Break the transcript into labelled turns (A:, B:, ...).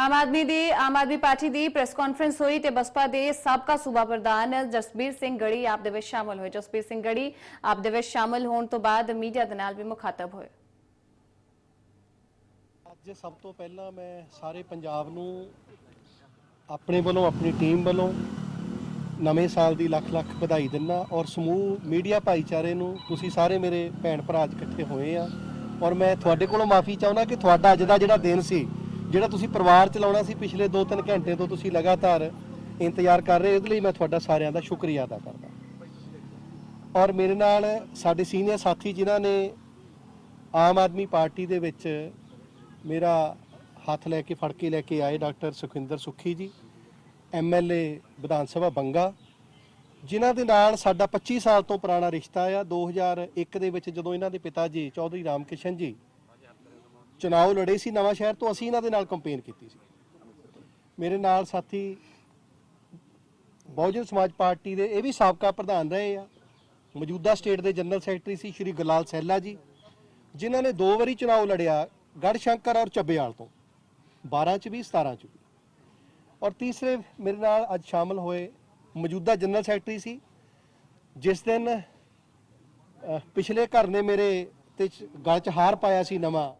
A: ਆਮ ਆਦਮੀ ਦੀ, ਆਮ ਆਦਮੀ ਪਾਰਟੀ ਦੀ press conference ਹੋਈ ਤੇ ਬਸਪਾ ਦੇ ਸਾਬਕਾ ਸੂਬਾ ਪ੍ਰਧਾਨ ਜਸਬੀਰ ਸਿੰਘ ਗੜੀ ਆਪ ਦੇ ਵਿੱਚ ਸ਼ਾਮਲ ਹੋਏ। ਜਸਬੀਰ ਸਿੰਘ ਗੜੀ ਆਪ ਦੇ ਵਿੱਚ ਸ਼ਾਮਲ ਹੋਣ ਤੋਂ ਬਾਅਦ ਮੀਡੀਆ ਦੇ ਨਾਲ ਵੀ ਮੁਖਾਤਬ ਹੋਏ।
B: ਅੱਜ ਸਭ ਤੋਂ ਪਹਿਲਾਂ ਮੈਂ ਸਾਰੇ ਪੰਜਾਬ ਨੂੰ ਆਪਣੇ ਵੱਲੋਂ, ਆਪਣੀ ਟੀਮ ਵੱਲੋਂ ਨਵੇਂ ਸਾਲ ਦੀ ਲੱਖ ਲੱਖ ਵਧਾਈ ਦਿੰਦਾ ਔਰ ਸਮੂਹ ਮੀਡੀਆ ਭਾਈਚਾਰੇ ਨੂੰ ਤੁਸੀਂ ਸਾਰੇ ਮੇਰੇ ਭੈਣ ਭਰਾ ਅੱਜ ਇਕੱਠੇ ਹੋਏ ਆ ਔਰ ਮੈਂ ਤੁਹਾਡੇ ਕੋਲੋਂ ਮਾਫੀ ਚਾਹੁੰਦਾ ਕਿ ਤੁਹਾਡਾ ਅੱਜ ਦਾ ਜਿਹੜਾ ਦਿਨ ਸੀ ਜਿਹੜਾ ਤੁਸੀਂ ਪਰਿਵਾਰ ਚਲਾਉਣਾ ਸੀ ਪਿਛਲੇ 2-3 ਘੰਟੇ ਤੋਂ ਤੁਸੀਂ ਲਗਾਤਾਰ ਇੰਤਜ਼ਾਰ ਕਰ ਰਹੇ ਹੋ, ਇਹਦੇ ਲਈ ਮੈਂ ਤੁਹਾਡਾ ਸਾਰਿਆਂ ਦਾ ਸ਼ੁਕਰੀਆ ਅਦਾ ਕਰਦਾ। ਔਰ ਮੇਰੇ ਨਾਲ ਸਾਡੇ ਸੀਨੀਅਰ ਸਾਥੀ ਜਿਨ੍ਹਾਂ ਨੇ ਆਮ ਆਦਮੀ ਪਾਰਟੀ ਦੇ ਵਿੱਚ ਮੇਰਾ ਹੱਥ ਲੈ ਕੇ ਫੜ ਕੇ ਲੈ ਕੇ ਆਏ ਡਾਕਟਰ ਸੁਖਿੰਦਰ ਸੁੱਖੀ ਜੀ ਐਮਐਲਏ ਵਿਧਾਨ ਸਭਾ ਬੰਗਾ ਜਿਨ੍ਹਾਂ ਦੇ ਨਾਲ ਸਾਡਾ 25 ਸਾਲ ਤੋਂ ਪੁਰਾਣਾ ਰਿਸ਼ਤਾ ਆ। 2001 ਦੇ ਵਿੱਚ ਜਦੋਂ ਇਹਨਾਂ ਦੇ ਪਿਤਾ ਜੀ ਚੌਧਰੀ ਰਾਮਕਿਸ਼ਨ ਜੀ ਚੁਣਾਵ ਲੜੇ ਸੀ ਨਵਾਂ ਸ਼ਹਿਰ ਤੋਂ ਅਸੀਂ ਇਹਨਾਂ ਦੇ ਨਾਲ ਕੰਪੇਨ ਕੀਤੀ ਸੀ। ਮੇਰੇ ਨਾਲ ਸਾਥੀ ਬਹੁਜਨ ਸਮਾਜ ਪਾਰਟੀ ਦੇ, ਇਹ ਵੀ ਸਾਬਕਾ ਪ੍ਰਧਾਨ ਰਹੇ ਆ। ਮੌਜੂਦਾ ਸਟੇਟ ਦੇ ਜਨਰਲ ਸੈਕਟਰੀ ਸੀ ਸ਼੍ਰੀ ਗਲਾਲ ਸੈਲਾ ਜੀ, ਜਿਨ੍ਹਾਂ ਨੇ ਦੋ ਵਾਰੀ ਚੁਣਾਵ ਲੜਿਆ ਗੜਸ਼ੰਕਰ ਔਰ ਚੱਬੇਵਾਲ ਤੋਂ 12 ਚ ਵੀ 17 ਚ ਵੀ। ਔਰ ਤੀਸਰੇ ਮੇਰੇ ਨਾਲ ਅੱਜ ਸ਼ਾਮਲ ਹੋਏ ਮੌਜੂਦਾ ਜਨਰਲ ਸੈਕਟਰੀ ਸੀ, ਜਿਸ ਦਿਨ ਪਿਛਲੇ ਘਰ ਨੇ ਮੇਰੇ ਤੇ ਚ- ਗਲ 'ਚ ਹਾਰ ਪਾਇਆ ਸੀ ਨਵਾਂ